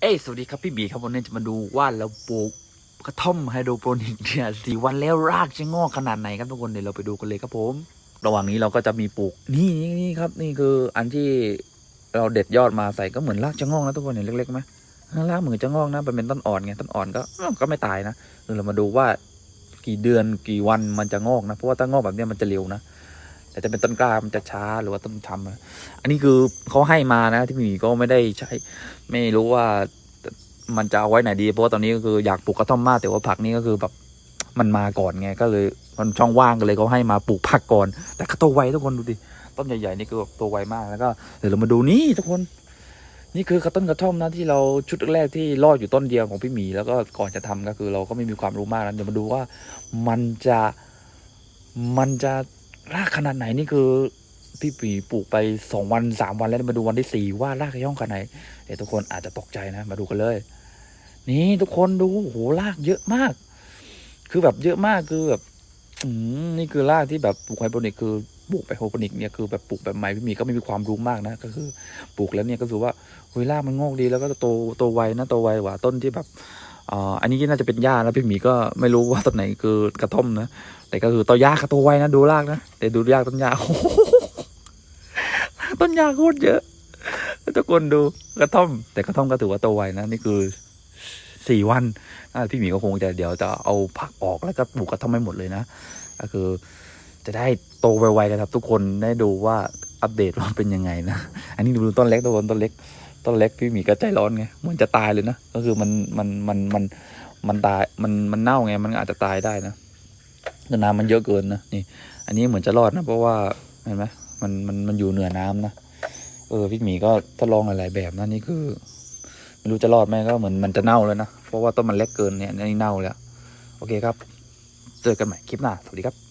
เอ้ยสวัสดีครับพี่บีครับวันนี้จะมาดูว่าเราปลูกกระท่อมไฮโดรโปนิกเนี่ยสี่วันแล้วรากจะงอกขนาดไหนครับทุกคนเดี๋ยวเราไปดูกันเลยครับผม ระหว่างนี้เราก็จะมีปลูกนี่นี่นี่ครับ นี่คืออันที่เราเด็ดยอดมาใส่ก็เหมือนรากจะงอกนะทุกคนเห็นเล็กๆไหมรากเหมือนจะงอกนะมันเป็นต้นอ่อนไงต้นอ่อนก็ก็ไม่ตายนะเดี๋ยวเรามาดูว่ากี่เดือนกี่วันมันจะงอกนะเพราะว่าถ้างอกแบบนี้มันจะเร็วนะ แต่จะเป็นต้นกล้ามันจะช้าหรือว่าต้นทำอะอันนี้คือเขาให้มานะที่มีก็ไม่ได้ใช้ ไม่รู้ว่ามันจะเอาไว้ไหนดี เพราะว่าตอนนี้ก็คืออยากปลูกกระท่อมมากแต่ว่าผักนี่ก็คือแบบมันมาก่อนไงก็เลยมันช่องว่างกันเลยเขาให้มาปลูกผักก่อน แต่ก็โตไวทุกคนดูดิต้นใหญ่ๆนี่คือแบบโตไวมากแล้วก็เดี๋ยวเรามาดูนี่ทุกคน นี่คือกระต้นกระท่อมนะที่เราชุดแรกที่รอดอยู่ต้นเดียวของพี่หมีแล้วก็ก่อนจะทำก็คือเราก็ไม่มีความรู้มากนะเดี๋ยวมาดูว่ามันจะมันจะ รากขนาดไหนนี่คือ พี่ปีปลูกไปสองวันสามวันแล้วมาดูวันที่สี่ว่ารากย่องขนาดไหนเดี๋ยวทุกคนอาจจะตกใจนะ มาดูกันเลย นี่ทุกคนดูโหรากเยอะมาก คือแบบเยอะมากคือแบบนี่คือรากที่แบบปลูกไฮโดรนิกคือปลูกไปโฮโปนิกเนี่ยคือแบบปลูกแบบใหม่พี่มีก็ไม่มีความรู้มากนะ ก็คือปลูกแล้วเนี่ยก็คือว่าเฮ้ยรากมันงอกดีแล้วก็โตโตไวนะโตไวกว่าต้นที่แบบ อันนี้น่าจะเป็นหญ้าแล้วพี่หมีก็ไม่รู้ว่าต้นไหนคือกระท่อมนะ แต่ก็คือตัวยากับตัวไว้นะดูรากนะแต่ดูยากต้นยาโอ้โหต้นยาโคตรเยอะทุกคนดูกระท่อม แต่กระท่อมก็ถือว่าโตไวนะนี่คือสี่วันพี่หมีก็คงจะเดี๋ยวจะเอาผักออกแล้วก็ปลูกกระท่อมให้หมดเลยนะก็คือจะได้โตไวๆกันครับ ทุกคนได้ดูว่าอัปเดตว่าเป็นยังไงนะ อันนี้ดูต้นเล็กต้นต้นเล็ก ต้นเล็กพี่หมีก็ใจร้อนไงเหมือนจะตายเลยนะก็คือมันมันมันมันมันตายมันมันเน่าไงมันอาจจะตายได้นะต่น้ำมันเยอะเกินนะนี่ อันนี้เหมือนจะรอดนะเพราะว่าเห็นไหมมันมันมันอยู่เหนือน้ำนะเออพี่หมีก็ทดลองหลายๆแบบนะนี่คือไม่รู้จะรอดไหมก็เหมือนมันจะเน่าแล้วนะเพราะว่าต้นมันเล็กเกินเนี่ยนี่เน่าแล้ว โอเคครับ เจอกันใหม่คลิปหน้าสวัสดีครับ